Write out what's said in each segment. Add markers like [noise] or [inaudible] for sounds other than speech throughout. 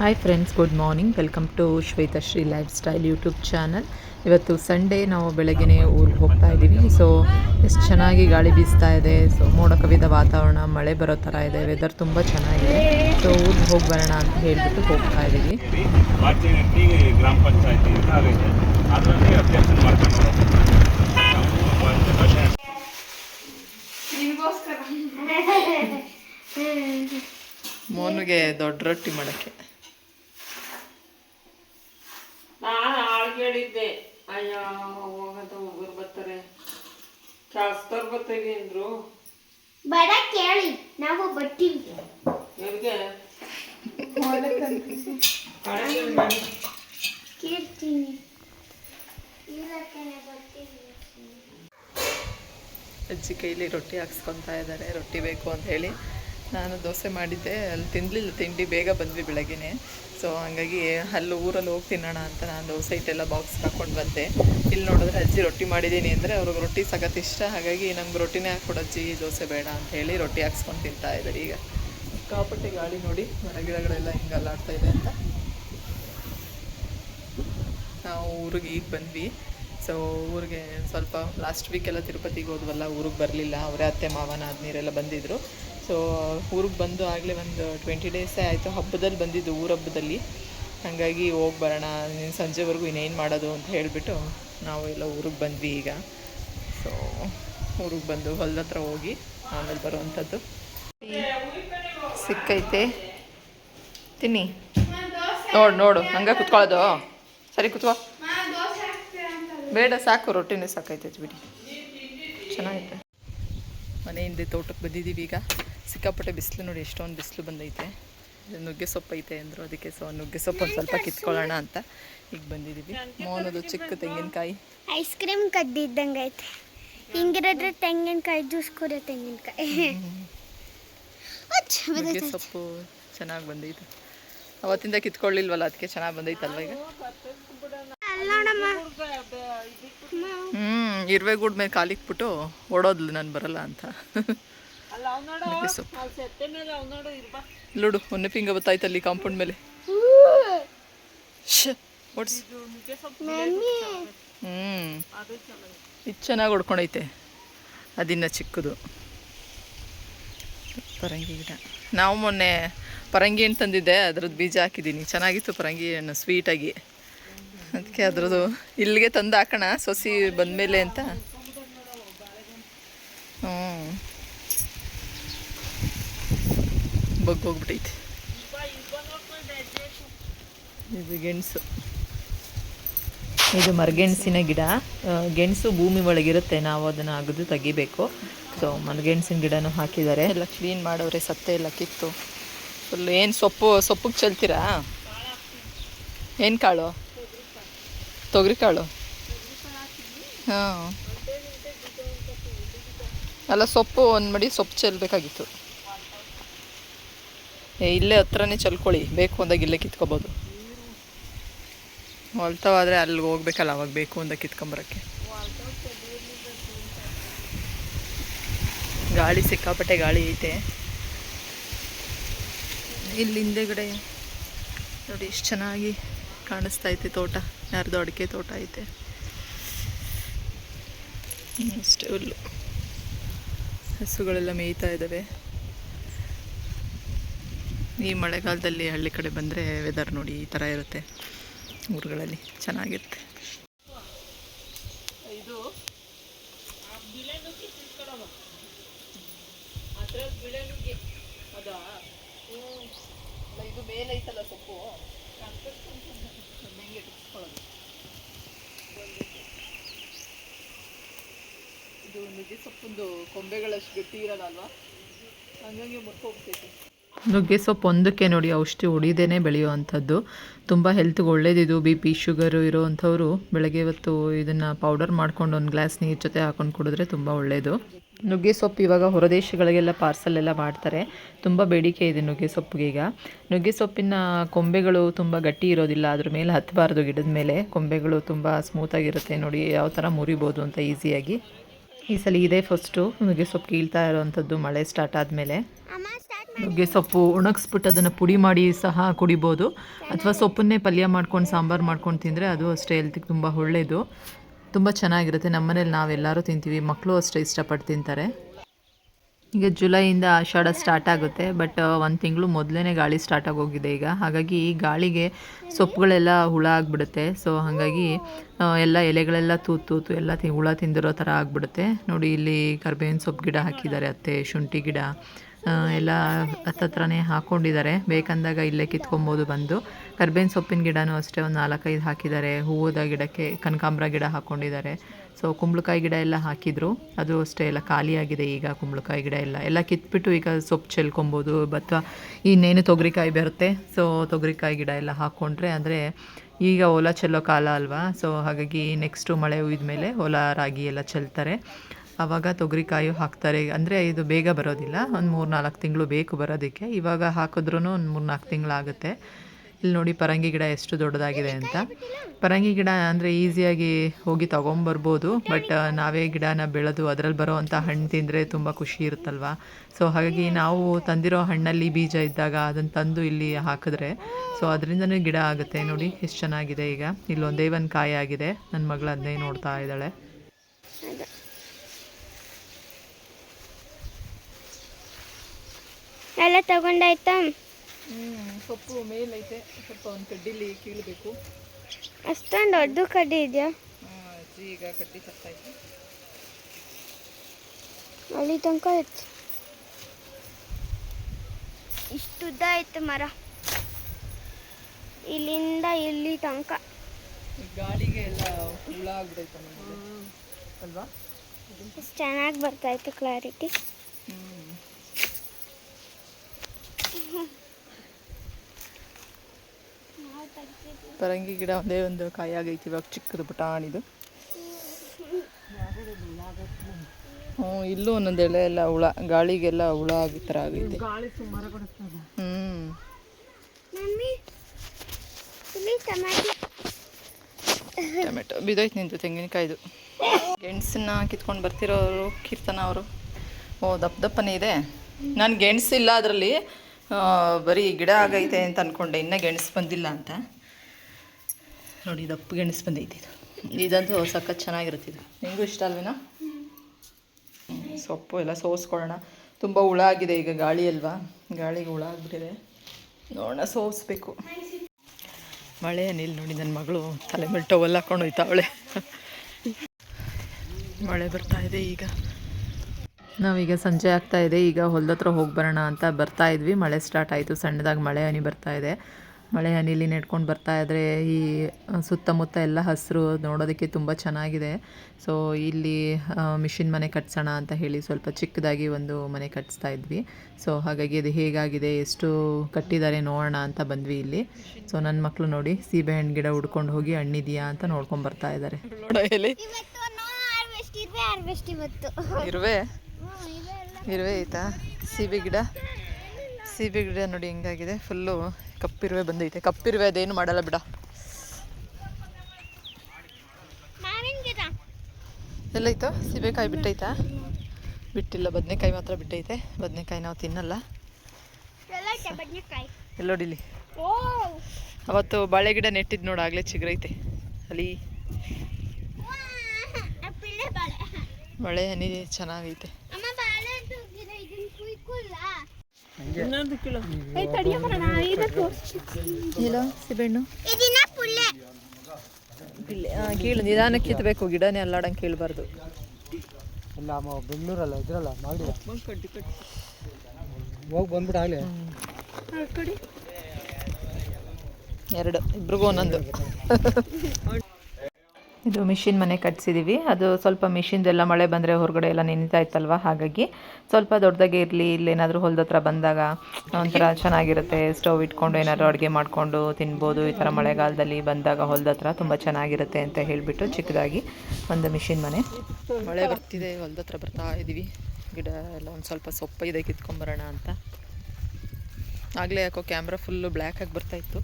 Hi friends good morning welcome to Shwetashree lifestyle YouTube channel ಇವತ್ತು Sunday ನಾವು ಬೆಳಗ್ಗೆನೇ ಊರಿಗೆ ಹೋಗ್ತಾ ಇದ್ದೀವಿ. ಸೊ ಎಷ್ಟು ಚೆನ್ನಾಗಿ ಗಾಳಿ ಬೀಸ್ತಾ ಇದೆ. ಸೊ ಮೋಡ ಕವಿದ ವಾತಾವರಣ ಮಳೆ ಬರೋ ಥರ ಇದೆ. ವೆದರ್ ತುಂಬ ಚೆನ್ನಾಗಿದೆ. ಸೊ ಊರಿಗೆ ಹೋಗಿ ಬರೋಣ ಅಂತ ಹೇಳಿಬಿಟ್ಟು ಹೋಗ್ತಾ ಇದ್ದೀವಿ. ಗ್ರಾಮ ಪಂಚಾಯತಿ ಮೋನಿಗೆ ದೊಡ್ಡ ರೊಟ್ಟಿ ಮಾಡೋಕ್ಕೆ. ನಾನು ಆಳ್ಗಳಿದ್ದೆ. ಅಯ್ಯೋ ಹೋಗಂತ ಹೋಗೋರು ಬರ್ತಾರೆ ಕೆಲಸದವ್ರು ಬರ್ತೀವಿ ಅಂದ್ರು. ಬಡ ಕೇಳಿ ನಾವು ಬರ್ತೀವಿ ಎಲ್ಲಿಗೆ ಕೇಳ್ತೀನಿ ಅಜ್ಜಿ ಕೈಲಿ ರೊಟ್ಟಿ ಹಾಕ್ಸ್ಕೊತಾ ಇದ್ದಾರೆ. ರೊಟ್ಟಿ ಬೇಕು ಅಂತ ಹೇಳಿ. ನಾನು ದೋಸೆ ಮಾಡಿದ್ದೆ, ಅಲ್ಲಿ ತಿನ್ನಲಿಲ್ಲ ತಿಂಡಿ ಬೇಗ ಬಂದ್ವಿ ಬೆಳಗ್ಗೆ ಸೊ ಹಂಗಾಗಿ ಅಲ್ಲಿ ಊರಲ್ಲಿ ಹೋಗಿ ತಿನ್ನೋಣ ಅಂತ ನಾನು ದೋಸೆ ಇಟ್ಟೆಲ್ಲ ಬಾಕ್ಸ್ ಹಾಕ್ಕೊಂಡು ಬಂದೆ. ಇಲ್ಲಿ ನೋಡಿದ್ರೆ ಅಜ್ಜಿ ರೊಟ್ಟಿ ಮಾಡಿದ್ದೀನಿ ಅಂದರೆ ಅವ್ರಿಗೆ ರೊಟ್ಟಿ ಸಖತ್ ಇಷ್ಟ. ಹಾಗಾಗಿ ನಮ್ಗೆ ರೊಟ್ಟಿನೇ ಅಜ್ಜಿ, ದೋಸೆ ಬೇಡ ಅಂತ ಹೇಳಿ ರೊಟ್ಟಿ ಹಾಕ್ಸ್ಕೊಂಡು ತಿಂತಾ ಇದ್ದಾರೆ ಈಗ. ಕಾಪಟ್ಟೆ ಗಾಳಿ ನೋಡಿ ಮರ ಗಿಡಗಳೆಲ್ಲ ಹಿಂಗೆ ಅಲ್ಲಾಡ್ತಾ ಇದೆ ಅಂತ. ನಾವು ಊರಿಗೆ ಈಗ ಬಂದ್ವಿ. ಸೊ ಊರಿಗೆ ಸ್ವಲ್ಪ ಲಾಸ್ಟ್ ವೀಕೆಲ್ಲ ತಿರುಪತಿಗೆ ಹೋದ್ವಲ್ಲ, ಊರಿಗೆ ಬರಲಿಲ್ಲ. ಅವರೇ ಅತ್ತೆ, ಮಾವನ ನೀರೆಲ್ಲ ಬಂದಿದ್ದರು ಸೊ ಊರಿಗೆ ಬಂದು ಆಗಲೇ ಒಂದು ಟ್ವೆಂಟಿ ಡೇಸೇ ಆಯಿತು. ಹಬ್ಬದಲ್ಲಿ ಬಂದಿದ್ದು ಊರ ಹಬ್ಬದಲ್ಲಿ. ಹಾಗಾಗಿ ಹೋಗಿ ಬರೋಣ. ನೀನು ಸಂಜೆವರೆಗೂ ಇನ್ನೇನು ಮಾಡೋದು ಅಂತ ಹೇಳಿಬಿಟ್ಟು ನಾವು ಎಲ್ಲ ಊರಿಗೆ ಬಂದ್ವಿ ಈಗ. ಸೊ ಊರಿಗೆ ಬಂದು ಹೊಲದ ಹತ್ರ ಹೋಗಿ ಆಮೇಲೆ ಬರುವಂಥದ್ದು. ಸಿಕ್ಕೈತೆ. ತಿನ್ನಿ. ನೋಡು ನೋಡು. ಹಂಗೆ ಕುತ್ಕೊಳ್ಳೋದು ಸರಿ, ಕುತ್ಕೋ. ಬೇಡ, ಸಾಕು. ರೊಟ್ಟಿನೇ ಸಾಕೈತೈತೆ ಬಿಡಿ. ಚೆನ್ನಾಗೈತೆ. ಮನೆ ಹಿಂದೆ ತೋಟಕ್ಕೆ ಬಂದಿದ್ದೀವಿ ಈಗ. ಸಿಕ್ಕಾಪಟ್ಟೆ ಬಿಸಿಲು ನೋಡಿ ಎಷ್ಟೊಂದು ಬಿಸಿಲು ಬಂದೈತೆ. ನುಗ್ಗೆ ಸೊಪ್ಪು ಐತೆ ಅಂದರು ಅದಕ್ಕೆ ಸೊ ನುಗ್ಗೆ ಸೊಪ್ಪು ಒಂದು ಸ್ವಲ್ಪ ಕಿತ್ಕೊಳ್ಳೋಣ ಅಂತ ಈಗ ಬಂದಿದ್ದೀವಿ. ಮೋನದು ಚಿಕ್ಕ ತೆಂಗಿನಕಾಯಿ. ಐಸ್ ಕ್ರೀಮ್ ಕದ್ದಿದ್ದಂಗೆ ಐತೆ. ಹಿಂಗಿರೋದ್ರೆ ತೆಂಗಿನಕಾಯಿ ಜ್ಯೂಸ್ ಕುಡಿಯೋ ತೆಂಗಿನಕಾಯಿ. ನುಗ್ಗೆ. ಸೊಪ್ಪು ಚೆನ್ನಾಗಿ ಬಂದೈತೆ. ಅವತ್ತಿಂದ ಕಿತ್ಕೊಳ್ಳಿಲ್ವಲ್ಲ ಅದಕ್ಕೆ ಚೆನ್ನಾಗಿ ಬಂದೈತಲ್ವ ಈಗ? ಹ್ಞೂ ಇರುವೆ ಗೂಡ್ ಮೇಲೆ ಕಾಲಿಕ್ಬಿಟ್ಟು ಓಡೋದ್ಲು ನಾನು ಬರಲ್ಲ ಅಂತ. ಲುಡು ಒಂದೇ ಫಿಂಗ ಅಲ್ಲಿ ಕಾಂಪೌಂಡ್ ಮೇಲೆ? ಹ್ಮ್. ಇದು ಚೆನ್ನಾಗಿ ಹೊಡ್ಕೊಂಡೈತೆ. ಅದಿನ್ನ ಚಿಕ್ಕದು. ಪರಂಗಿ ಗಿಡ. ನಾವು ಮೊನ್ನೆ ಪರಂಗಿ ಹಣ್ಣು ತಂದಿದ್ದೆ ಅದ್ರದ್ದು ಬೀಜ ಹಾಕಿದ್ದೀನಿ. ಚೆನ್ನಾಗಿತ್ತು ಪರಂಗಿ ಹಣ್ಣು ಸ್ವೀಟಾಗಿ ಅದಕ್ಕೆ ಅದ್ರದ್ದು ಇಲ್ಲಿಗೆ ತಂದು ಹಾಕೋಣ, ಸೊಸಿ ಬಂದಮೇಲೆ ಅಂತ. ಹ್ಞೂ. ಬಗ್ಗೋಗ್ಬಿಟ್ಟೈತಿ. ಇದು ಗೆಣಸು. ಇದು ಮರಗೆಣಸಿನ ಗಿಡ. ಗೆಣಸು ಭೂಮಿ ಒಳಗಿರುತ್ತೆ, ನಾವು ಅದನ್ನು ಅಗದು ತೆಗಿಬೇಕು. ಸೊ ಮರಗೆಣಸಿನ ಗಿಡನೂ ಹಾಕಿದ್ದಾರೆ. ಎಲ್ಲ ಕ್ಲೀನ್ ಮಾಡೋರೆ, ಸತ್ತೆ ಎಲ್ಲ ಕಿತ್ತು. ಫುಲ್ ಏನು ಸೊಪ್ಪು, ಸೊಪ್ಪಿಗೆ ಚೆಲ್ತೀರಾ? ಏನು ಕಾಳು? ತೊಗರಿ ಕಾಳು. ಹಾಂ. ಅಲ್ಲ ಸೊಪ್ಪು ಒಂದು ಮಡಿ ಸೊಪ್ಪು ಚೆಲ್ಬೇಕಾಗಿತ್ತು. ಏ, ಇಲ್ಲೇ ಹತ್ರನೇ ಚೆಲ್ಕೊಳ್ಳಿ. ಬೇಕು ಅಂದಾಗ ಇಲ್ಲೇ ಕಿತ್ಕೊಬೋದು. ಹೊಲ್ತವಾದರೆ ಅಲ್ಲಿಗೆ ಹೋಗ್ಬೇಕಲ್ಲ, ಅವಾಗ ಬೇಕು ಅಂತ ಕಿತ್ಕೊಂಬರಕ್ಕೆ. ಗಾಳಿ ಸಿಕ್ಕಾಪಟ್ಟೆ ಗಾಳಿ ಐತೆ. ಇಲ್ಲಿ ಹಿಂದೆಗಡೆ ನೋಡಿ ಎಷ್ಟು ಚೆನ್ನಾಗಿ ಕಾಣಿಸ್ತಾ ಐತೆ ತೋಟ ಯಾರ್ದು ಅಡಿಕೆ ತೋಟ ಐತೆ. ಹಸುಗಳೆಲ್ಲ ಮೇಯ್ತಾ ಇದ್ದಾವೆ ಈ ಮಳೆಗಾಲದಲ್ಲಿ ಹಳ್ಳಿ ಕಡೆ ಬಂದರೆ ವೆದರ್ ನೋಡಿ ಈ ಥರ ಇರುತ್ತೆ ಊರುಗಳಲ್ಲಿ, ಚೆನ್ನಾಗಿರುತ್ತೆ. ಇದು ಇದು ಸೊಪ್ಪು. ಇದು ಕೊಂಬೆಗಳಷ್ಟು ಗಟ್ಟಿ ಮುರ್ಕೋಗ್ತೈತೆ ನುಗ್ಗೆ ಸೊಪ್ಪು ಒಂದಕ್ಕೆ ನೋಡಿ ಔಷಧಿ ಹೊಡಿದೇನೆ ಬೆಳೆಯುವಂಥದ್ದು. ತುಂಬ ಹೆಲ್ತ್ಗೆ ಒಳ್ಳೇದಿದು ಬಿ ಪಿ ಶುಗರು ಇರೋವಂಥವ್ರು ಬೆಳಗ್ಗೆ ಇವತ್ತು ಇದನ್ನು ಪೌಡರ್ ಮಾಡ್ಕೊಂಡು ಒಂದು ಗ್ಲಾಸ್ ನೀರು ಜೊತೆ ಹಾಕೊಂಡು ಕುಡಿದ್ರೆ ತುಂಬ ಒಳ್ಳೆಯದು ನುಗ್ಗೆ ಸೊಪ್ಪು ಇವಾಗ ಹೊರದೇಶಗಳಿಗೆಲ್ಲ ಪಾರ್ಸಲ್ ಎಲ್ಲ ಮಾಡ್ತಾರೆ. ತುಂಬ ಬೇಡಿಕೆ ಇದೆ ನುಗ್ಗೆ ಸೊಪ್ಪಿಗೆ ಈಗ. ನುಗ್ಗೆ ಸೊಪ್ಪಿನ ಕೊಂಬೆಗಳು ತುಂಬ ಗಟ್ಟಿ ಇರೋದಿಲ್ಲ. ಅದ್ರ ಮೇಲೆ ಹತ್ತಬಾರ್ದು ಗಿಡದ ಮೇಲೆ. ಕೊಂಬೆಗಳು ತುಂಬ ಸ್ಮೂತಾಗಿರುತ್ತೆ ನೋಡಿ. ಯಾವ ಥರ ಮುರಿಬೋದು ಅಂತ ಈಸಿಯಾಗಿ ಈ ಸಲ ಇದೇ ಫಸ್ಟು. ನುಗ್ಗೆ ಸೊಪ್ಪು ಕೀಳ್ತಾ ಇರೋವಂಥದ್ದು ಮಳೆ ಸ್ಟಾರ್ಟ್ ಆದಮೇಲೆ. ನುಗ್ಗೆ ಸೊಪ್ಪು ಒಣಗಿಸ್ಬಿಟ್ಟು ಅದನ್ನು ಪುಡಿ ಮಾಡಿ ಸಹ ಕುಡಿಬೋದು. ಅಥವಾ ಸೊಪ್ಪನ್ನೇ ಪಲ್ಯ ಮಾಡ್ಕೊಂಡು ಸಾಂಬಾರು ಮಾಡ್ಕೊಂಡು ತಿಂದರೆ ಅದು ಅಷ್ಟೇ ಹೆಲ್ತಿಗೆ ತುಂಬ ಒಳ್ಳೆಯದು ತುಂಬ ಚೆನ್ನಾಗಿರುತ್ತೆ. ನಮ್ಮನೇಲಿ ನಾವೆಲ್ಲರೂ ತಿಂತೀವಿ. ಮಕ್ಕಳು ಅಷ್ಟೇ ಇಷ್ಟಪಟ್ಟು ತಿಂತಾರೆ. ಈಗ ಜುಲೈಯಿಂದ ಆಷಾಢ ಸ್ಟಾರ್ಟ್ ಆಗುತ್ತೆ ಬಟ್ ಒಂದು ತಿಂಗಳು ಮೊದಲೇ ಗಾಳಿ ಸ್ಟಾರ್ಟ್ ಆಗೋಗಿದೆ ಈಗ. ಹಾಗಾಗಿ ಈ ಗಾಳಿಗೆ ಸೊಪ್ಪುಗಳೆಲ್ಲ ಹುಳ ಆಗಿಬಿಡುತ್ತೆ. ಸೊ ಹಾಗಾಗಿ ಎಲ್ಲ ಎಲೆಗಳೆಲ್ಲ ತೂತು ತೂತು ಎಲ್ಲ ತಿ, ಹುಳ ತಿಂದಿರೋ ಥರ ಆಗಿಬಿಡುತ್ತೆ. ನೋಡಿ, ಇಲ್ಲಿ ಕರ್ಬೇವಿನ ಸೊಪ್ಪು ಗಿಡ ಹಾಕಿದ್ದಾರೆ ಅತ್ತೆ, ಶುಂಠಿ ಗಿಡ. ಎಲ್ಲ ಹತ್ತತ್ರನೇ ಹಾಕ್ಕೊಂಡಿದ್ದಾರೆ ಬೇಕಂದಾಗ ಇಲ್ಲೇ ಕಿತ್ಕೊಬೋದು ಬಂದು. ಕರ್ಬೇವಿನ ಸೊಪ್ಪಿನ ಗಿಡನೂ ಅಷ್ಟೇ ಒಂದು ನಾಲ್ಕೈದು ಹಾಕಿದ್ದಾರೆ. ಹೂವದ ಗಿಡಕ್ಕೆ ಕನಕಾಂಬ್ರ ಗಿಡ ಹಾಕ್ಕೊಂಡಿದ್ದಾರೆ ಸೊ ಕುಂಬಳಕಾಯಿ ಗಿಡ ಎಲ್ಲ ಹಾಕಿದ್ರು. ಅದು ಅಷ್ಟೇ ಎಲ್ಲ ಖಾಲಿಯಾಗಿದೆ ಈಗ ಕುಂಬಳಕಾಯಿ ಗಿಡ ಎಲ್ಲ. ಎಲ್ಲ ಕಿತ್ಬಿಟ್ಟು ಈಗ ಸೊಪ್ಪು ಚೆಲ್ಕೊಬೋದು ಅಥವಾ ಇನ್ನೇನು ತೊಗರಿಕಾಯಿ ಬರುತ್ತೆ. ಸೊ ತೊಗರಿಕಾಯಿ ಗಿಡ ಎಲ್ಲ ಹಾಕ್ಕೊಂಡ್ರೆ ಅಂದರೆ ಈಗ ಹೊಲ ಚೆಲ್ಲೋ ಕಾಲ ಅಲ್ವಾ? ಸೊ ಹಾಗಾಗಿ ನೆಕ್ಸ್ಟು ಮಳೆ ಹುಯ್ದ ಮೇಲೆ ಹೊಲ ರಾಗಿ ಎಲ್ಲ ಚೆಲ್ತಾರೆ. ಆವಾಗ ತೊಗರಿಕಾಯಿ ಹಾಕ್ತಾರೆ. ಅಂದರೆ ಇದು ಬೇಗ ಬರೋದಿಲ್ಲ. ಒಂದು ಮೂರು ನಾಲ್ಕು ತಿಂಗಳು ಬೇಕು ಬರೋದಕ್ಕೆ. ಇವಾಗ ಹಾಕಿದ್ರೂ ಒಂದು ಮೂರು ನಾಲ್ಕು ತಿಂಗಳಾಗುತ್ತೆ. ಇಲ್ಲಿ ನೋಡಿ ಪರಂಗಿ ಗಿಡ ಎಷ್ಟು ದೊಡ್ಡದಾಗಿದೆ ಅಂತ. ಪರಂಗಿ ಗಿಡ ಅಂದರೆ ಈಸಿಯಾಗಿ ಹೋಗಿ ತೊಗೊಂಬರ್ಬೋದು, ಬಟ್ ನಾವೇ ಗಿಡನ ಬೆಳೆದು ಅದರಲ್ಲಿ ಬರೋವಂಥ ಹಣ್ಣು ತಿಂದರೆ ತುಂಬ ಖುಷಿ ಇರುತ್ತಲ್ವ? ಸೊ, ಹಾಗಾಗಿ ನಾವು ತಂದಿರೋ ಹಣ್ಣಲ್ಲಿ ಬೀಜ ಇದ್ದಾಗ ಅದನ್ನು ತಂದು ಇಲ್ಲಿ ಹಾಕಿದ್ರೆ, ಸೊ, ಅದರಿಂದನೇ ಗಿಡ ಆಗುತ್ತೆ. ನೋಡಿ, ಎಷ್ಟು ಚೆನ್ನಾಗಿದೆ ಈಗ. ಇಲ್ಲೊಂದೇ ಒಂದು ಕಾಯಿ ಆಗಿದೆ. ನನ್ನ ಮಗಳು ಅದನ್ನೇ ನೋಡ್ತಾ ಇದ್ದಾಳೆ. ಎಲ್ಲ ತಗೊಂಡಾಯ್ತಾ? ಸೊಪ್ಪು ಮೇಲೈತೆ. ಸ್ವಲ್ಪ ಒಂದು ಕಡ್ಡಿಲಿ ಕೀಳಬೇಕು. ಅಷ್ಟೊಂದು ದೊಡ್ಡ ಕಡ್ಡಿ ಇದೆಯಾ? ಅಜ್ಜಿ ಈಗ ಕಡ್ಡಿ ತರ್ತಾಯಿತ್ತು ಅಲ್ಲಿ ತನಕ ಇತ್ತು. ಇಷ್ಟು ಉದ್ದ ಆಯ್ತು ಮರ. ಇಲ್ಲಿಂದ ಇಲ್ಲಿ ತನಕ. ಗಾಳಿಗೆ ಎಲ್ಲ ಹುಳ ಆಗ್ಬಿಡೈತೆ ಅಲ್ವಾ? ಚೆನ್ನಾಗಿ ಬರ್ತಾಯ್ತು ಕ್ಲಾರಿಟಿ ಪರಂಗಿ ಗಿಡ ಒಂದೇ ಒಂದು ಕಾಯಿ ಆಗೈತಿ. ಇವಾಗ ಚಿಕ್ಕದು ಪುಟಾಣಿದು. ಹ್ಞೂ ಇಲ್ಲೂ ಒಂದೊಂದು ಎಲೆ ಎಲ್ಲ ಹುಳ ಗಾಳಿಗೆಲ್ಲ ಹುಳ ಆಗಿ ಥರ ಆಗೈತೆ. ಹ್ಞೂ. ಮಮ್ಮಿ ಇಲ್ಲಿ ಟೊಮ್ಯಾಟೊ ಟೊಮೆಟೊ ಬಿದೋಯ್ತು ನಿಂತು ತೆಂಗಿನಕಾಯ್ದು. ಗೆಣಸನ್ನ ಕಿತ್ಕೊಂಡು ಬರ್ತಿರೋರು ಕೀರ್ತನ ಅವರು. ಓ ದಪ್ಪ ದಪ್ಪನೇ ಇದೆ. ನಾನು ಗೆಣಸಿಲ್ಲ ಅದರಲ್ಲಿ. ಬರೀ ಗಿಡ ಆಗೈತೆ ಅಂತ ಅಂದ್ಕೊಂಡೆ ಇನ್ನೂ ಗೆಣಸು ಬಂದಿಲ್ಲ ಅಂತ. ನೋಡಿ ದಪ್ಪ ಗೆಣಸು ಬಂದೈತಿ ಇದು. ಇದಂತೂ ಸಖತ್ ಚೆನ್ನಾಗಿರುತ್ತೆ ಇದು. ನಿಮಗೂ ಇಷ್ಟ ಅಲ್ವೇನಾ? ಸೊಪ್ಪು ಎಲ್ಲ ಸೋಸ್ಕೊಳ್ಳೋಣ. ತುಂಬ ಹುಳ ಆಗಿದೆ ಈಗ ಗಾಳಿ ಅಲ್ವಾ? ಗಾಳಿಗೆ ಹುಳ ಆಗ್ಬಿಟ್ಟಿದೆ. ನೋಡೋಣ ಸೋಸ್ಬೇಕು. ಮಳೆ ಅನಿಲ್ ನೋಡಿ ನನ್ನ ಮಗಳು ತಲೆ ಮೇಲೆ ಟವಲ್ ಹಾಕೊಂಡು ಹೋಯ್ತಾವಳೆ. ಮಳೆ ಬರ್ತಾ ಇದೆ ಈಗ. ನಾವೀಗ ಸಂಜೆ ಆಗ್ತಾ ಇದೆ. ಈಗ ಹೊಲದ ಹತ್ರ ಹೋಗಿ ಬರೋಣ ಅಂತ ಬರ್ತಾ ಇದ್ವಿ. ಮಳೆ ಸ್ಟಾರ್ಟ್ ಆಯಿತು. ಸಣ್ಣದಾಗಿ ಮಳೆ ಹನಿ ಬರ್ತಾ ಇದೆ. ಮಳೆ ಹನಿಲಿ ನೆಡ್ಕೊಂಡು ಬರ್ತಾ ಇದ್ರೆ ಈ ಸುತ್ತಮುತ್ತ ಎಲ್ಲ ಹಸಿರು ನೋಡೋದಕ್ಕೆ ತುಂಬ ಚೆನ್ನಾಗಿದೆ. ಸೊ ಇಲ್ಲಿ ಮಿಷಿನ್ ಮನೆ ಕಟ್ಸೋಣ ಅಂತ ಹೇಳಿ ಸ್ವಲ್ಪ ಚಿಕ್ಕದಾಗಿ ಒಂದು ಮನೆ ಕಟ್ಸ್ತಾ ಇದ್ವಿ. ಸೊ ಹಾಗಾಗಿ ಅದು ಹೇಗಾಗಿದೆ ಎಷ್ಟು ಕಟ್ಟಿದ್ದಾರೆ ನೋಡೋಣ ಅಂತ ಬಂದ್ವಿ ಇಲ್ಲಿ. ಸೊ ನನ್ನ ಮಕ್ಕಳು ನೋಡಿ ಸೀಬೆಹಣ್ಣು ಗಿಡ ಉಡ್ಕೊಂಡು ಹೋಗಿ ಹಣ್ಣಿದೆಯಾ ಅಂತ ನೋಡ್ಕೊಂಡು ಬರ್ತಾ ಇದ್ದಾರೆ ಇವತ್ತು ನೋ ಹಾರ್ವೆಸ್ಟ್ ಇರುವೆ ಹಾರ್ವೆಸ್ಟ್ ಇವತ್ತು. ಇರುವೆ? ಆಯ್ತಾ ಇರುವೆ ಐತಾ ಸೀಬೆ ಗಿಡ? ಸೀಬೆ ಗಿಡ ನೋಡಿ ಹೆಂಗಾಗಿದೆ. ಫುಲ್ಲು ಕಪ್ಪಿರುವೆ ಬಂದೈತೆ. ಕಪ್ಪಿರುವೆ ಅದೇನು ಮಾಡಲ್ಲ ಬಿಡ. ಎಲ್ಲೈತೋ? ಸೀಬೆಕಾಯಿ ಬಿಟ್ಟೈತಾ? ಬಿಟ್ಟಿಲ್ಲ. ಬದನೆಕಾಯಿ ಮಾತ್ರ ಬಿಟ್ಟೈತೆ. ಬದನೆಕಾಯಿ ನಾವು ತಿನ್ನಲ್ಲ. ಎಲ್ಲೋಡಿಲಿ ಅವತ್ತು ಬಾಳೆ ಗಿಡ ನೆಟ್ಟಿದ್ದು ನೋಡು. ಆಗಲೇ ಚಿಗುರೈತೆ. ಅಲ್ಲಿ ಮಳೆ ಹನಿ ಚೆನ್ನಾಗೈತೆ. ಇನ್ನೊಂದು ಕಿಲೋ. ಇಲ್ಲ ಸೀಬೆಹಣ್ಣು ಇದನ್ನ ಪುಲ್ಲೆ ಇಲ್ಲಿ ಕೀಳು ನಿಧಾನಕ್ಕೆ ಕಿತ್ತಬೇಕು ಗಿಡನೇ ಅಲ್ಲಾಡಂಗೆ ಕೀಳಬಾರ್ದು. ಇಲ್ಲ ಅಮ್ಮ ಬೆಂಗಳೂರಲ್ಲ ಇದ್ರಲ್ಲ ಮಾಡಿ. ಹೋಗಿ ಬಂದ್ಬಿಟ್ಟು ಆಗಲೇ. ಎರಡು ಇಬ್ರಿಗೂ ಒಂದೊಂದು. [laughs] ಇದು ಮಿಷಿನ್ ಮನೆ ಕಟ್ಸಿದ್ದೀವಿ ಅದು ಸ್ವಲ್ಪ ಮಿಷಿನ್ದೆಲ್ಲ ಮಳೆ ಬಂದರೆ ಹೊರಗಡೆ ಎಲ್ಲ ನಿಂತಾ ಇತ್ತಲ್ವ? ಹಾಗಾಗಿ ಸ್ವಲ್ಪ ದೊಡ್ಡದಾಗೆ ಇರಲಿ, ಇಲ್ಲೇನಾದರೂ ಹೊಲದ ಹತ್ರ ಬಂದಾಗ ಒಂಥರ ಚೆನ್ನಾಗಿರುತ್ತೆ. ಸ್ಟವ್ ಇಟ್ಕೊಂಡು ಏನಾದರೂ ಅಡುಗೆ ಮಾಡಿಕೊಂಡು ತಿನ್ಬೋದು. ಈ ಥರ ಮಳೆಗಾಲದಲ್ಲಿ ಬಂದಾಗ ಹೊಲದ ಹತ್ರ ತುಂಬ ಚೆನ್ನಾಗಿರುತ್ತೆ ಅಂತ ಹೇಳಿಬಿಟ್ಟು ಚಿಕ್ಕದಾಗಿ ಒಂದು ಮಿಷಿನ್ ಮನೆ. ಮಳೆ ಬರ್ತಿದೆ, ಹೊಲದ ಹತ್ರ ಬರ್ತಾ ಇದ್ದೀವಿ ಗಿಡ ಎಲ್ಲ ಒಂದು ಸ್ವಲ್ಪ ಸೊಪ್ಪ ಇದೆ, ಕಿತ್ಕೊಂಬರೋಣ ಅಂತ. ಆಗಲೇ ಯಾಕೋ ಕ್ಯಾಮ್ರಾ ಫುಲ್ಲು ಬ್ಲ್ಯಾಕಾಗಿ ಬರ್ತಾಯಿತ್ತು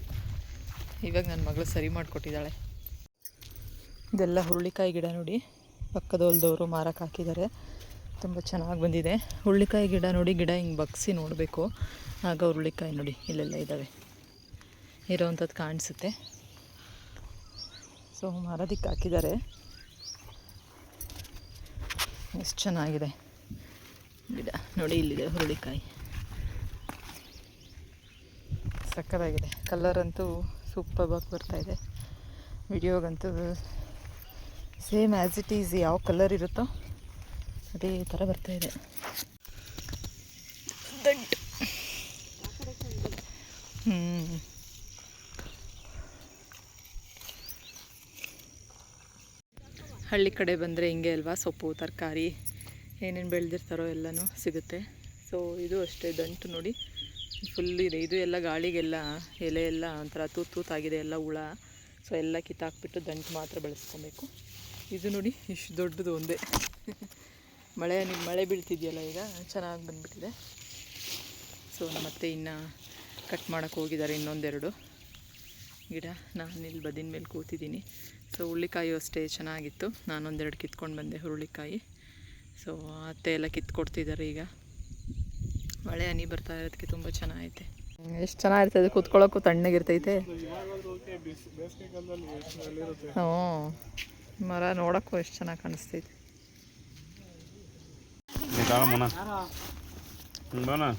ಇವಾಗ ನನ್ನ ಮಗಳು ಸರಿ ಮಾಡಿಕೊಟ್ಟಿದ್ದಾಳೆ ಇದೆಲ್ಲ ಹುರುಳಿಕಾಯಿ ಗಿಡ ನೋಡಿ. ಪಕ್ಕದ ಹೊಲದವರು ಮಾರಕ್ಕೆ ಹಾಕಿದ್ದಾರೆ. ತುಂಬ ಚೆನ್ನಾಗಿ ಬಂದಿದೆ. ಹುರುಳಿಕಾಯಿ ಗಿಡ ನೋಡಿ, ಗಿಡ ಹಿಂಗೆ ಬಗ್ಸಿ ನೋಡಬೇಕು. ಆಗ ಹುರುಳಿಕಾಯಿ ನೋಡಿ, ಇಲ್ಲೆಲ್ಲ ಇದ್ದಾವೆ ಇರೋವಂಥದ್ದು ಕಾಣಿಸುತ್ತೆ. ಸೊ ಮಾರೋದಕ್ಕೆ ಹಾಕಿದ್ದಾರೆ. ಎಷ್ಟು ಚೆನ್ನಾಗಿದೆ. ಗಿಡ ನೋಡಿ, ಇಲ್ಲಿದೆ ಹುರುಳಿಕಾಯಿ. ಸಕ್ಕತ್ತಾಗಿದೆ. ಕಲರ್ ಅಂತೂ ಸೂಪರ್ಬಾಗಿ ಬರ್ತಾಯಿದೆ ವಿಡಿಯೋಗಂತೂ ಸೇಮ್ ಆ್ಯಸ್ ಇಟ್ ಈಸ್ ಯಾವ ಕಲರ್ ಇರುತ್ತೋ ಅದೇ ಥರ ಬರ್ತಾ ಇದೆ. ಹ್ಞೂ ಹಳ್ಳಿ ಕಡೆ ಬಂದರೆ ಹಿಂಗೆ ಅಲ್ವಾ? ಸೊಪ್ಪು, ತರಕಾರಿ, ಏನೇನು ಬೆಳೆದಿರ್ತಾರೋ ಎಲ್ಲನೂ ಸಿಗುತ್ತೆ. ಸೊ ಇದು ಅಷ್ಟೇ, ದಂಟು ನೋಡಿ. ಫುಲ್ ಇದೆ. ಇದು ಎಲ್ಲ ಗಾಳಿಗೆಲ್ಲ, ಎಲೆ ಎಲ್ಲ ಒಂಥರ ತೂತ್ ತೂತಾಗಿದೆ ಎಲ್ಲ ಹುಳ. ಸೊ ಎಲ್ಲ ಕಿತ್ತಾಕ್ಬಿಟ್ಟು ದಂಟು ಮಾತ್ರ ಬೆಳೆಸ್ಕೊಬೇಕು. ಇದು ನೋಡಿ ಇಷ್ಟು ದೊಡ್ಡದು ಒಂದೇ. ಮಳೆ ನಿಮ್ಮ ಮಳೆ ಬೀಳ್ತಿದೆಯಲ್ಲ ಈಗ ಚೆನ್ನಾಗಿ ಬಂದುಬಿಟ್ಟಿದೆ. ಸೊ ಮತ್ತೆ ಇನ್ನು ಕಟ್ ಮಾಡೋಕ್ಕೆ ಹೋಗಿದ್ದಾರೆ ಇನ್ನೊಂದೆರಡು. ಗಿಡ ನಾನು ಇಲ್ಲಿ ಬದಿನ ಮೇಲೆ ಕೂತಿದ್ದೀನಿ. ಸೊ ಹುರುಳಿಕಾಯಿ ಅಷ್ಟೇ ಚೆನ್ನಾಗಿತ್ತು. ನಾನೊಂದೆರಡು ಕಿತ್ಕೊಂಡು ಬಂದೆ ಹುರುಳಿಕಾಯಿ. ಸೊ ಅತ್ತೆ ಎಲ್ಲ ಕಿತ್ಕೊಡ್ತಿದ್ದಾರೆ ಈಗ. ಮಳೆ ಹನಿ ಬರ್ತಾ ಇರೋದಕ್ಕೆ ತುಂಬ ಚೆನ್ನಾಗೈತೆ. ಎಷ್ಟು ಚೆನ್ನಾಗಿರ್ತದೆ ಕೂತ್ಕೊಳ್ಳೋಕ್ಕೂ ತಣ್ಣಗಿರ್ತೈತೆ. ಹ್ಞೂ ಮರ ನೋಡೋಕ್ಕೂ ಎಷ್ಟು ಚೆನ್ನಾಗಿ ಕಾಣಿಸ್ತೈತೆ.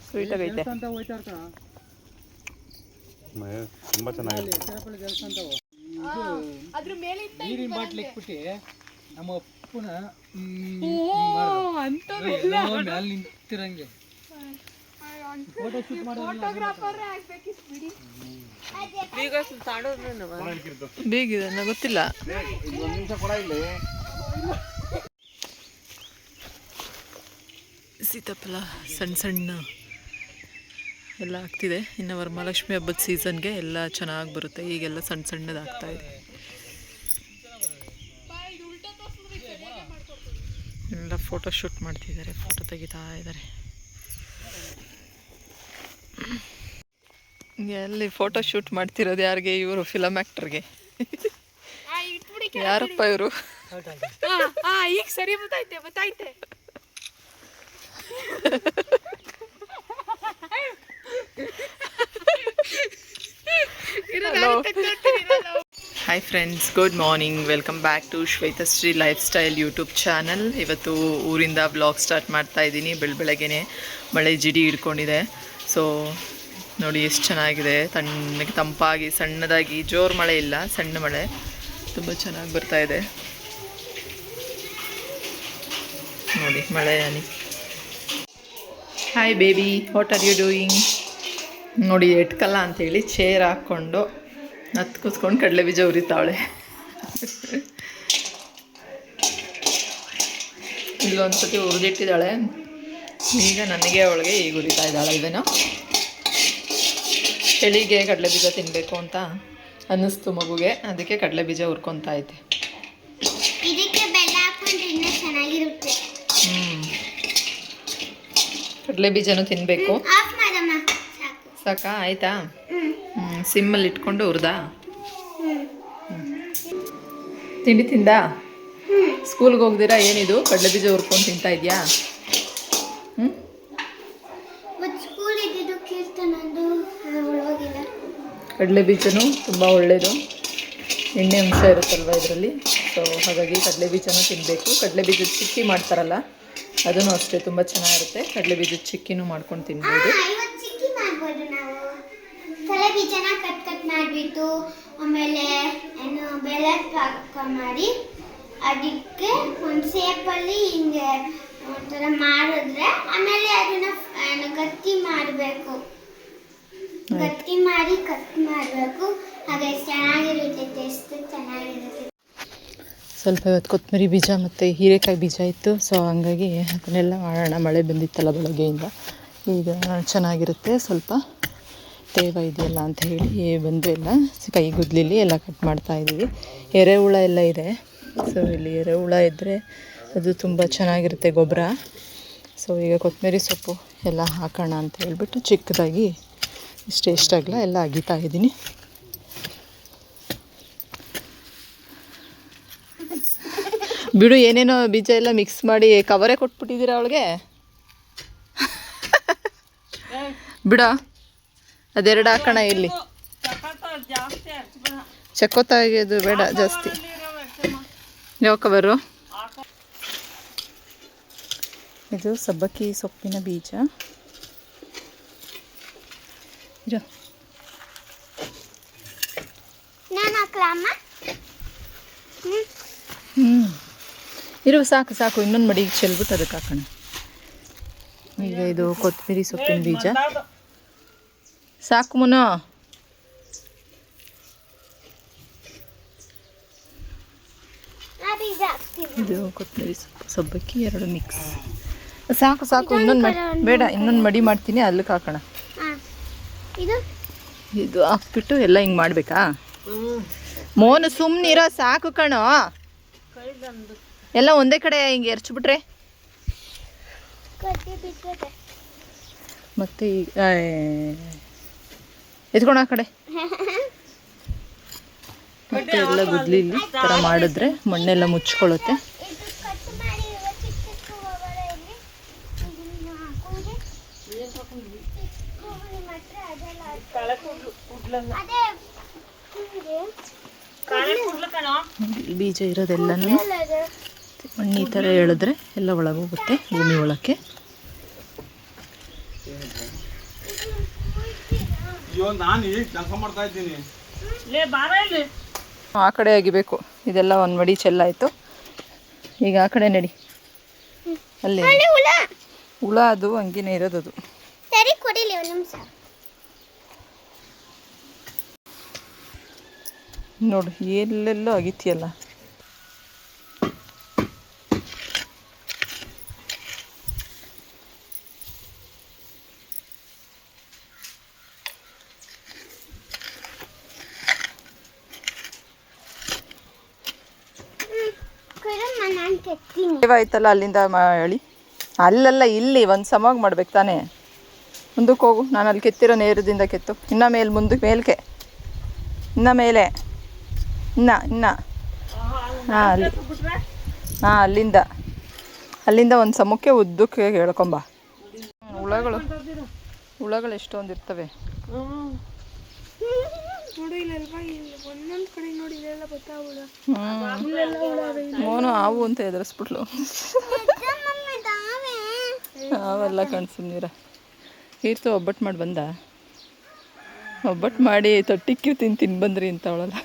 ಸ್ವೀಟ್ ಆಗೈತೆ. ತುಂಬ ಚೆನ್ನಾಗಿದೆ. ನೀರಿನ ಬಾಟ್ಲಿ ಇಟ್ಬಿಟ್ಟು ನಮ್ಮ ಅಪ್ಪನ ಮ್ಯಾಲ ನಿಂತಿರಂಗೆ. ಬೀಗಿದೆ ಗೊತ್ತಿಲ್ಲ. ಸೀತಾಫಲ ಸಣ್ಣ ಸಣ್ಣ ಎಲ್ಲ ಆಗ್ತಿದೆ. ಇನ್ನು ವರಮಹಾಲಕ್ಷ್ಮಿ ಹಬ್ಬದ ಸೀಸನ್ಗೆ ಎಲ್ಲ ಚೆನ್ನಾಗಿ ಬರುತ್ತೆ. ಈಗೆಲ್ಲ ಸಣ್ಣ ಸಣ್ಣದು ಆಗ್ತಾ ಇದೆ. ಎಲ್ಲ ಫೋಟೋ ಶೂಟ್ ಮಾಡ್ತಿದ್ದಾರೆ. ಫೋಟೋ ತೆಗಿತಾ ಇದ್ದಾರೆ. ಎಲ್ಲಿ ಫೋಟೋ ಶೂಟ್ ಮಾಡ್ತಿರೋದು ಯಾರಿಗೆ? ಇವರು ಫಿಲಮ್ ಆ್ಯಕ್ಟರ್ಗೆ ಯಾರಪ್ಪ ಇವರು? ಈಗ ಸರಿ ಗೊತ್ತಾಯ್ತೆ ಗೊತ್ತಾಯ್ತೆ hi friends good morning welcome back to Shwetashree lifestyle YouTube channel ಇವತ್ತು ಊರಿಂದ ಬ್ಲಾಗ್ ಸ್ಟಾರ್ಟ್ ಮಾಡ್ತಾ ಇದ್ದೀನಿ. ಬೆಳ ಬೆಳಗ್ಗೆನೆ ಮಳೆ ಜಿಡಿ ಹಿಡ್ಕೊಂಡಿದೆ. ಸೊ ನೋಡಿ ಎಷ್ಟು ಚೆನ್ನಾಗಿದೆ. ತಣ್ಣಗೆ ತಂಪಾಗಿ, ಸಣ್ಣದಾಗಿ, ಜೋರು ಮಳೆ ಇಲ್ಲ, ಸಣ್ಣ ಮಳೆ. ತುಂಬ ಚೆನ್ನಾಗಿ ಬರ್ತಾ ಇದೆ. ನೋಡಿ, ಮಳೆ ಹನಿ hi baby what are you doing ನೋಡಿ, ಎಟ್ಕಲ್ಲ ಅಂತೇಳಿ ಚೇರ್ ಹಾಕ್ಕೊಂಡು ಹತ್ತು ಕೂತ್ಕೊಂಡು ಕಡಲೆ ಬೀಜ ಉರಿತಾವಳೆ ಇಲ್ಲೊಂದ್ಸತಿ ಹುರಿದಿಟ್ಟಿದ್ದಾಳೆ ಈಗ ನನಗೆ ಅವಳಿಗೆ ಈಗ ಉರಿತಾ ಇದ್ದಾಳೆ ಇದೇನೋ ಚಳಿಗೆ ಕಡಲೆ ಬೀಜ ತಿನ್ನಬೇಕು ಅಂತ ಅನ್ನಿಸ್ತು ಮಗುಗೆ. ಅದಕ್ಕೆ ಕಡಲೆ ಬೀಜ ಹುರ್ಕೊತಾ ಐತೆ ಹ್ಞೂ ಕಡಲೆ ಬೀಜನೂ ತಿನ್ನಬೇಕು ಸಾಕು. ಆಯಿತಾ? ಹ್ಞೂ ಸಿಮ್ಮಲ್ಲಿ ಇಟ್ಕೊಂಡು ಹುರಿದಾ? ತಿಂಡಿ ತಿಂದ? ಸ್ಕೂಲ್ಗೆ ಹೋಗ್ದಿರಾ ಏನಿದು? ಕಡಲೆ ಬೀಜ ಹುರ್ಕೊಂಡು ತಿಂತಾ ಇದೆಯಾ ಹ್ಞೂ ಮತ್ತು ಸ್ಕೂಲ್ ಇದ್ದಿದ್ದು ಕೀರ್ತನಂದು ಹೋಗಿಲ್ಲ ಕಡಲೆ ಬೀಜನೂ ತುಂಬ ಒಳ್ಳೆಯದು ಎಣ್ಣೆ ಅಂಶ ಇರುತ್ತಲ್ವ ಇದರಲ್ಲಿ? ಸೊ ಹಾಗಾಗಿ ಕಡಲೆ ಬೀಜನೂ ತಿನ್ನಬೇಕು ಕಡಲೆ ಬೀಜದ ಚಿಕ್ಕಿ ಮಾಡ್ತಾರಲ್ಲ, ಅದನ್ನು ಅಷ್ಟೇ ತುಂಬ ಚೆನ್ನಾಗಿರುತ್ತೆ. ಕಡಲೆ ಬೀಜದ ಚಿಕ್ಕಿನೂ ಮಾಡ್ಕೊಂಡು ತಿನ್ಬೋದು. ಕಲೆ ಬೀಜನ ಕಟ್ ಕಟ್ ಆಮೇಲೆ ಏನು ಪಾಕ ಮಾಡಿ ಅದಕ್ಕೆ ಒಂದು ಸೇಪಲ್ಲಿ ಹಿಂಗೆ ಒಂಥರ ಮಾಡಿದ್ರೆ ಆಮೇಲೆ ಅದನ್ನ ಗಟ್ಟಿ ಮಾಡಬೇಕು. ಗಟ್ಟಿ ಮಾಡಿ ಕಟ್ ಮಾಡಬೇಕು. ಹಾಗೆ ಚೆನ್ನಾಗಿರುತ್ತೆ ಟೇಸ್ಟ್ ಚೆನ್ನಾಗಿರುತ್ತೆ. ಸ್ವಲ್ಪ ಇವತ್ತು ಕೊತ್ತಂಬರಿ ಬೀಜ ಮತ್ತು ಹೀರೆಕಾಯಿ ಬೀಜ ಇತ್ತು. ಸೊ ಹಂಗಾಗಿ ಅದನ್ನೆಲ್ಲ ಮಾಡೋಣ. ಮಳೆ ಬಂದಿತ್ತಲ್ಲ ಬೆಳಗ್ಗೆಯಿಂದ. ಈಗ ಚೆನ್ನಾಗಿರುತ್ತೆ. ಸ್ವಲ್ಪ ತೇವ ಇದೆಯಲ್ಲ ಅಂತ ಹೇಳಿ ಬಂದು ಎಲ್ಲ ಕೈ ಗುದ್ಲಿಲಿ ಎಲ್ಲ ಕಟ್ ಮಾಡ್ತಾ ಇದ್ದೀವಿ. ಎರೆಹುಳ ಎಲ್ಲ ಇದೆ. ಸೊ ಇಲ್ಲಿ ಎರೆಹುಳ ಇದ್ದರೆ ಅದು ತುಂಬ ಚೆನ್ನಾಗಿರುತ್ತೆ ಗೊಬ್ಬರ. ಸೊ ಈಗ ಕೊತ್ತಂಬರಿ ಸೊಪ್ಪು ಎಲ್ಲ ಹಾಕೋಣ ಅಂತ ಹೇಳ್ಬಿಟ್ಟು ಚಿಕ್ಕದಾಗಿ ಇಷ್ಟು ಎಷ್ಟಾಗಲ್ಲ ಎಲ್ಲ ಅಗಿತಾ ಇದ್ದೀನಿ. ಬಿಡು, ಏನೇನೋ ಬೀಜ ಎಲ್ಲ ಮಿಕ್ಸ್ ಮಾಡಿ ಕವರೇ ಕೊಟ್ಬಿಟ್ಟಿದ್ದೀರ ಅವಳಿಗೆ? ಬಿಡ, ಅದೆರಡು ಹಾಕೋಣ ಇಲ್ಲಿ. ಚಕ್ಕೋತಾಗಿದ್ದು ಬೇಡ, ಜಾಸ್ತಿ. ಯಾವ ಕವರು ಇದು ಸಬ್ಬಕ್ಕಿ ಸೊಪ್ಪಿನ ಬೀಜ. ಇರು. ಹ್ಞೂ ಇರುವ ಸಾಕು ಸಾಕು. ಇನ್ನೊಂದು ಮಡಿಗೆ ಚೆಲ್ಬಿಟ್ಟು ಅದಕ್ಕೆ ಹಾಕೋಣ. ಈಗ ಇದು ಕೊತ್ತಂಬರಿ ಸೊಪ್ಪಿನ ಬೀಜ. ಸಾಕು ಮುನೋ. ಇದು ಕೊತ್ತಂಬರಿ ಸೊಪ್ಪು ಸಬ್ಬಕ್ಕಿ ಎರಡು ಮಿಕ್ಸ್ ಸಾಕು ಸಾಕು. ಇನ್ನೊಂದು ಮಡಿ ಬೇಡ ಇನ್ನೊಂದು ಮಡಿ ಮಾಡ್ತೀನಿ ಅಲ್ಲಿಗೆ ಹಾಕೋಣ. ಇದು? ಇದು ಹಾಕ್ಬಿಟ್ಟು ಎಲ್ಲ ಹಿಂಗೆ ಮಾಡಬೇಕಾ? ಮೋನು ಸುಮ್ಮನಿರೋ ಸಾಕು ಕಣೋ. ಎಲ್ಲ ಒಂದೇ ಕಡೆ ಹಿಂಗೆ ಎರ್ಚ್ಬಿಟ್ರೆ? ಮತ್ತೆ ಈಗ ಎತ್ಕೊಂಡು ಆ ಕಡೆ. [laughs] ಮತ್ತೆ ಎಲ್ಲ ಗುದ್ಲಿ ಇಲ್ಲಿ ಥರ ಮಾಡಿದ್ರೆ ಮಣ್ಣೆಲ್ಲ ಮುಚ್ಕೊಳ್ಳುತ್ತೆ ಇದು ಕಟ್ ಮಾಡಿ ಇವಾಗ ಚಿಕ್ಕ ಚಿಕ್ಕ ಹೋಗೋಣ ಇಲ್ಲಿ ಇದನ್ನ ಹಾಕೊಂಡೆ ಚಿಕ್ಕ ನಿಮ್ಮ ಹತ್ರ ಅದೆಲ್ಲ ಅದೇ ಕುಂದ್ರೆ ಈ ಬೀಜ ಇರೋದೆಲ್ಲನೂ. ಅದು. ಮಣ್ಣು ಈ ಥರ ಹೇಳಿದ್ರೆ ಎಲ್ಲ ಒಳಗೋಗುತ್ತೆ ಭೂಮಿ ಒಳಕ್ಕೆ. ಆ ಕಡೆ ಆಗಿಬೇಕು. ಇದೆಲ್ಲ ಒಂದು ಮಡಿ ಚೆಲ್ಲಾಯಿತು. ಈಗ ಆ ಕಡೆ ನಡಿ. ಅಲ್ಲಿ. ಅಲ್ಲಿ ಹುಳ. ಹುಳ ಅದು ಹಂಗೇನೆ ಇರೋದು ಅದು ಸರಿ ಕೊಡಿಲಿ ಒಂದು ನಿಮಿಷ. ನೋಡು, ಎಲ್ಲೆಲ್ಲೋ ಕೆತ್ತೀನಿ ಆಯ್ತಲ್ಲ ಅಲ್ಲಿಂದ ಹೇಳಿ? ಅಲ್ಲಲ್ಲ, ಇಲ್ಲಿ ಒಂದು ಸಮವಾಗಿ ಮಾಡ್ಬೇಕು ತಾನೆ. ಮುಂದಕ್ಕೆ ಹೋಗು, ನಾನು ಅಲ್ಲಿ ಕೆತ್ತಿರೋ ನೇರದಿಂದ ಕೆತ್ತು. ಇನ್ನ ಮೇಲೆ ಮುಂದಕ್ಕೆ, ಮೇಲ್ಕೆ. ಇನ್ನ ಮೇಲೆ. ಇನ್ನ ಇನ್ನ ಹಾಂ ಅಲ್ಲಿ. ಹಾಂ ಅಲ್ಲಿಂದ. ಅಲ್ಲಿಂದ ಒಂದು ಸಮಕ್ಕೆ ಉದ್ದಕ್ಕೆ ಹೇಳ್ಕೊಂಬ ಹುಳಗಳು. ಹುಳಗಳು ಎಷ್ಟೊಂದು ಇರ್ತವೆ. ಮೋನು ಹಾವು ಅಂತ ಎದುರಿಸ್ಬಿಟ್ಲು ಮಮ್ಮಿ ದಾವೆ ನೀರ. ಇರ್ತು ಒಬ್ಬಟ್ಟು ಮಾಡಿ ಬಂದ. ಒಬ್ಬಟ್ಟು ಮಾಡಿ ತೊಟ್ಟಿಕ್ಕಿ ತಿಂದು ತಿನ್ ಬಂದ್ರಿ ಅಂತ ಅವಳಲ್ಲ.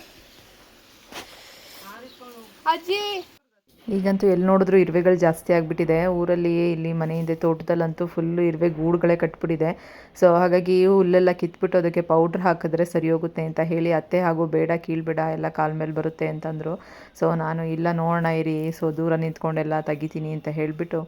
ಅಜ್ಜಿ. ಈಗಂತೂ ಎಲ್ಲಿ ನೋಡಿದ್ರು ಇರುವೆಗಳು ಜಾಸ್ತಿ ಆಗಿಬಿಟ್ಟಿದೆ. ಊರಲ್ಲಿ ಇಲ್ಲಿ ಮನೆಯಿಂದ ತೋಟದಲ್ಲಂತೂ ಫುಲ್ಲು ಇರುವೆ ಗೂಡುಗಳೇ ಕಟ್ಬಿಟ್ಟಿದೆ. ಸೊ ಹಾಗಾಗಿ ಹುಲ್ಲೆಲ್ಲ ಕಿತ್ಬಿಟ್ಟು ಅದಕ್ಕೆ ಪೌಡ್ರ್ ಹಾಕಿದ್ರೆ ಸರಿ ಹೋಗುತ್ತೆ ಅಂತ ಹೇಳಿ ಅತ್ತೆ ಹಾಗೂ ಬೇಡ ಕೀಳ್ಬೇಡ ಎಲ್ಲ ಕಾಲ ಮೇಲೆ ಬರುತ್ತೆ ಅಂತಂದರು. ಸೊ ನಾನು ಇಲ್ಲ ನೋಡೋಣ ಇರಿ ಸೊ ದೂರ ನಿಂತ್ಕೊಂಡೆಲ್ಲ ತೆಗಿತೀನಿ ಅಂತ ಹೇಳಿಬಿಟ್ಟು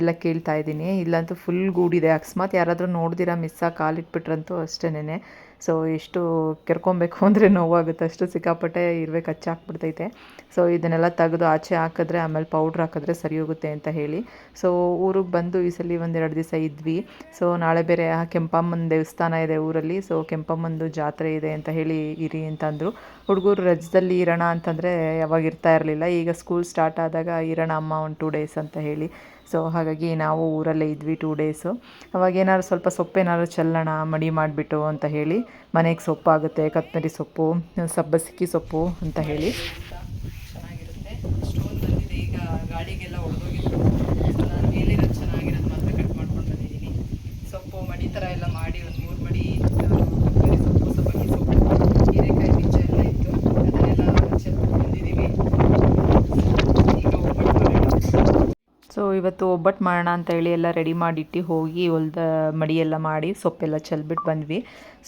ಎಲ್ಲ ಕೇಳ್ತಾ ಇದ್ದೀನಿ. ಇಲ್ಲಂತೂ ಫುಲ್ ಗೂಡಿದೆ. ಅಕಸ್ಮಾತ್ ಯಾರಾದರೂ ನೋಡ್ದಿರಾ ಮಿಸ್ಸಾಗಿ ಕಾಲಿಟ್ಬಿಟ್ರಂತೂ ಅಷ್ಟೇನೆ ಸೊ ಎಷ್ಟು ಕೆರ್ಕೊಬೇಕು ಅಂದರೆ ನೋವಾಗುತ್ತೆ. ಅಷ್ಟು ಸಿಕ್ಕಾಪಟ್ಟೆ ಇರುವೆ ಕಚ್ಚಾಕ್ಬಿಡ್ತೈತೆ. ಸೊ ಇದನ್ನೆಲ್ಲ ತೆಗೆದು ಆಚೆ ಹಾಕಿದ್ರೆ ಆಮೇಲೆ ಪೌಡ್ರ್ ಹಾಕಿದ್ರೆ ಸರಿ ಹೋಗುತ್ತೆ ಅಂತ ಹೇಳಿ. ಸೊ ಊರಿಗೆ ಬಂದು ಈ ಸಲ ಒಂದೆರಡು ದಿವಸ ಇದ್ವಿ. ಸೊ ನಾಳೆ ಬೇರೆ ಆ ಕೆಂಪಮ್ಮನ ದೇವಸ್ಥಾನ ಇದೆ ಊರಲ್ಲಿ. ಸೊ ಕೆಂಪಮ್ಮಂದು ಜಾತ್ರೆ ಇದೆ ಅಂತ ಹೇಳಿ ಇರಿ ಅಂತಂದರು. ಹುಡುಗರು ರಜದಲ್ಲಿ ಇರೋಣ ಅಂತಂದರೆ ಯಾವಾಗ ಇರ್ತಾ ಇರಲಿಲ್ಲ. ಈಗ ಸ್ಕೂಲ್ ಸ್ಟಾರ್ಟ್ ಆದಾಗ ಇರೋಣ ಅಮ್ಮ ಒಂದು ಟೂ ಡೇಸ್ ಅಂತ ಹೇಳಿ. ಸೊ ಹಾಗಾಗಿ ನಾವು ಊರಲ್ಲೇ ಇದ್ವಿ ಟೂ ಡೇಸು ಅವಾಗ ಏನಾದ್ರು ಸ್ವಲ್ಪ ಸೊಪ್ಪೇನಾದ್ರು ಚೆಲ್ಲೋಣ, ಮಡಿ ಮಾಡಿಬಿಟ್ಟು ಅಂತ ಹೇಳಿ. ಮನೆಗೆ ಸೊಪ್ಪಾಗುತ್ತೆ ಕೊತ್ತಂಬರಿ ಸೊಪ್ಪು, ಸಬ್ಬಸಿಕ್ಕಿ ಸೊಪ್ಪು ಅಂತ ಹೇಳಿ ಚೆನ್ನಾಗಿರುತ್ತೆ ಸ್ಟೋನ್ ಬಂದಿದೆ ಈಗ ಗಾಡಿಗೆಲ್ಲ ಹೊಡೆದೋಗಿತ್ತು ನಾನು ಮೇಲಿರೋದು ಚೆನ್ನಾಗಿರೋದು ಮಾತ್ರ ಕಟ್ ಮಾಡ್ಕೊಂಡು ಬಂದಿದ್ದೀನಿ. ಸೊಪ್ಪು ಮಡಿ ಥರ ಎಲ್ಲ ಮಾಡಿ ಒಂದು ಮೂರು ಮಡಿ ಆ, ಕೊತ್ತಂಬರಿ ಸೊಪ್ಪು ಸಬ್ಬಕ್ಕಿ ಸೊಪ್ಪು ಹೀರೆಕಾಯಿ ಬೀಜ ಎಲ್ಲ ಇತ್ತು ಅದನ್ನೆಲ್ಲ ಚೆಲ್ಬಿಟ್ಟು ಬಂದಿದ್ದೀವಿ ಈಗ ಒಬ್ಬಟ್ಟು ಮಾಡೋಣ ಸೊ ಇವತ್ತು ಒಬ್ಬಟ್ಟು ಮಾಡೋಣ ಅಂತ ಹೇಳಿ ಎಲ್ಲ ರೆಡಿ ಮಾಡಿಟ್ಟು ಹೋಗಿ ಹೊಲ್ದ ಮಡಿಯೆಲ್ಲ ಮಾಡಿ ಸೊಪ್ಪೆಲ್ಲ ಚೆಲ್ಬಿಟ್ಟು ಬಂದ್ವಿ.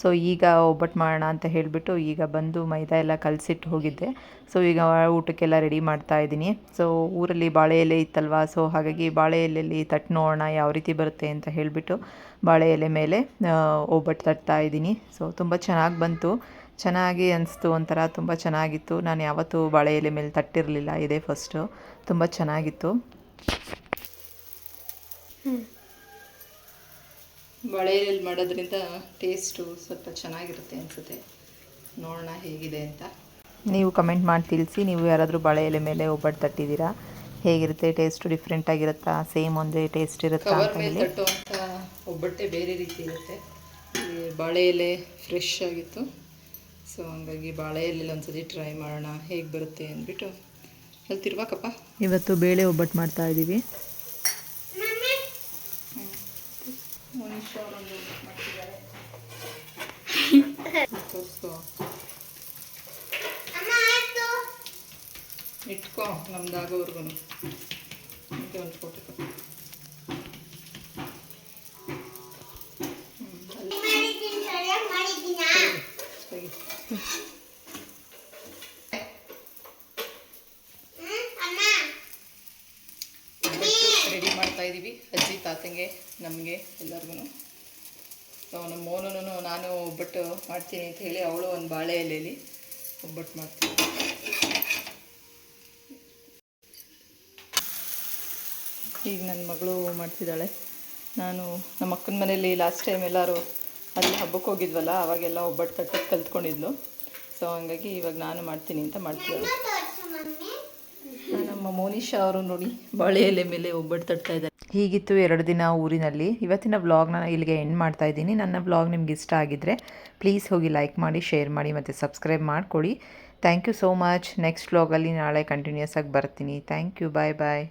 ಸೊ ಈಗ ಒಬ್ಬಟ್ಟು ಮಾಡೋಣ ಅಂತ ಹೇಳಿಬಿಟ್ಟು ಈಗ ಬಂದು ಮೈದಾ ಎಲ್ಲ ಕಲಸಿಟ್ಟು ಹೋಗಿದ್ದೆ. ಸೊ ಈಗ ಊಟಕ್ಕೆಲ್ಲ ರೆಡಿ ಮಾಡ್ತಾ ಇದ್ದೀನಿ. ಸೊ ಊರಲ್ಲಿ ಬಾಳೆ ಎಲೆ ಇತ್ತಲ್ವ? ಸೊ ಹಾಗಾಗಿ ಬಾಳೆ ಎಲೆಯಲ್ಲಿ ತಟ್ಟು ನೋಡೋಣ ಯಾವ ರೀತಿ ಬರುತ್ತೆ ಅಂತ ಹೇಳಿಬಿಟ್ಟು ಬಾಳೆ ಎಲೆ ಮೇಲೆ ಒಬ್ಬಟ್ಟು ತಟ್ತಾ ಇದ್ದೀನಿ. ಸೊ ತುಂಬ ಚೆನ್ನಾಗಿ ಬಂತು. ಚೆನ್ನಾಗಿ ಅನಿಸ್ತು ಒಂಥರ, ತುಂಬ ಚೆನ್ನಾಗಿತ್ತು. ನಾನು ಯಾವತ್ತೂ ಬಾಳೆ ಎಲೆ ಮೇಲೆ ತಟ್ಟಿರಲಿಲ್ಲ, ಇದೇ ಫಸ್ಟು ತುಂಬ ಚೆನ್ನಾಗಿತ್ತು. ಬಾಳೆಯಲ್ಲಿ ಮಾಡೋದ್ರಿಂದ ಟೇಸ್ಟು ಸ್ವಲ್ಪ ಚೆನ್ನಾಗಿರುತ್ತೆ ಅನಿಸುತ್ತೆ. ನೋಡೋಣ ಹೇಗಿದೆ ಅಂತ. ನೀವು ಕಮೆಂಟ್ ಮಾಡಿ ತಿಳಿಸಿ ನೀವು ಯಾರಾದರೂ ಬಳೆ ಎಲೆ ಮೇಲೆ ಒಬ್ಬಟ್ಟು ತಟ್ಟಿದ್ದೀರಾ? ಹೇಗಿರುತ್ತೆ? ಟೇಸ್ಟು ಡಿಫ್ರೆಂಟ್ ಆಗಿರುತ್ತಾ? ಸೇಮ್ ಒಂದೇ ಟೇಸ್ಟ್ ಇರುತ್ತಾ ಕವರ್ ಮೇಲೆ ತಟ್ಟುವಂಥ ಒಬ್ಬಟ್ಟೆ ಬೇರೆ ರೀತಿ ಇರುತ್ತೆ. ಬಾಳೆ ಎಲೆ ಫ್ರೆಶ್ ಆಗಿತ್ತು. ಸೊ ಹಂಗಾಗಿ ಬಾಳೆ ಎಲೆಲಿ ಒಂದ್ಸತಿ ಟ್ರೈ ಮಾಡೋಣ. ಹೇಗೆ ಬರುತ್ತೆ ಅಂದ್ಬಿಟ್ಟು ಹೇಳ್ತಿರ್ವಾಕಪ್ಪ ಇವತ್ತು ಬೇಳೆ ಒಬ್ಬಟ್ಟು ಮಾಡ್ತಾ ಇದ್ದೀವಿ. ಅಮ್ಮ ಆಯ್ತು. ಇಟ್ಕೊ ನಮ್ದಾಗೋವರೆಗೂ ಮತ್ತೆ ಒಂದು ಫೋಟೋ ತಾತಂಗೆ ನಮಗೆ ಎಲ್ಲರಿಗೂ ಸೊ ನಮ್ಮ ಮೋನೂ ನಾನು ಒಬ್ಬಟ್ಟು ಮಾಡ್ತೀನಿ ಅಂತ ಹೇಳಿ ಅವಳು ಒಂದು ಬಾಳೆ ಎಲೆಯಲ್ಲಿ ಒಬ್ಬಟ್ಟು ಮಾಡ್ತೀನಿ. ಈಗ ನನ್ನ ಮಗಳು ಮಾಡ್ತಿದ್ದಾಳೆ. ನಾನು ನಮ್ಮ ಅಕ್ಕನ ಮನೇಲಿ ಲಾಸ್ಟ್ ಟೈಮ್ ಎಲ್ಲರೂ ಅಲ್ಲಿ ಹಬ್ಬಕ್ಕೆ ಹೋಗಿದ್ವಲ್ಲ ಅವಾಗೆಲ್ಲ ಒಬ್ಬಟ್ಟು ತಟ್ಟಕ್ಕೆ ಕಲ್ತ್ಕೊಂಡಿದ್ಲು. ಸೊ ಹಂಗಾಗಿ ಇವಾಗ ನಾನು ಮಾಡ್ತೀನಿ ಅಂತ ಮಾಡ್ತಿದ್ದಾಳೆ. ನಮ್ಮ ಮೋನಿಶಾ ಅವರು ನೋಡಿ ಬಾಳೆ ಎಲೆ ಮೇಲೆ ಒಬ್ಬಟ್ಟು ತಟ್ತಾ ಇದ್ದಾರೆ. ಹೀಗಿತ್ತು ಎರಡು ದಿನ ಊರಿನಲ್ಲಿ. ಇವತ್ತಿನ ವ್ಲಾಗ್ನ ಇಲ್ಲಿಗೆ ಎಂಡ್ ಮಾಡ್ತಾ ಇದ್ದೀನಿ. ನನ್ನ ವ್ಲಾಗ್ ನಿಮ್ಗೆ ಇಷ್ಟ ಆಗಿದ್ದರೆ ಪ್ಲೀಸ್ ಹೋಗಿ ಲೈಕ್ ಮಾಡಿ ಶೇರ್ ಮಾಡಿ ಮತ್ತು ಸಬ್ಸ್ಕ್ರೈಬ್ ಮಾಡಿಕೊಡಿ thank you so much next ವ್ಲಾಗಲ್ಲಿ ನಾಳೆ ಕಂಟಿನ್ಯೂಸ್ ಆಗಿ ಬರ್ತೀನಿ. Thank you bye bye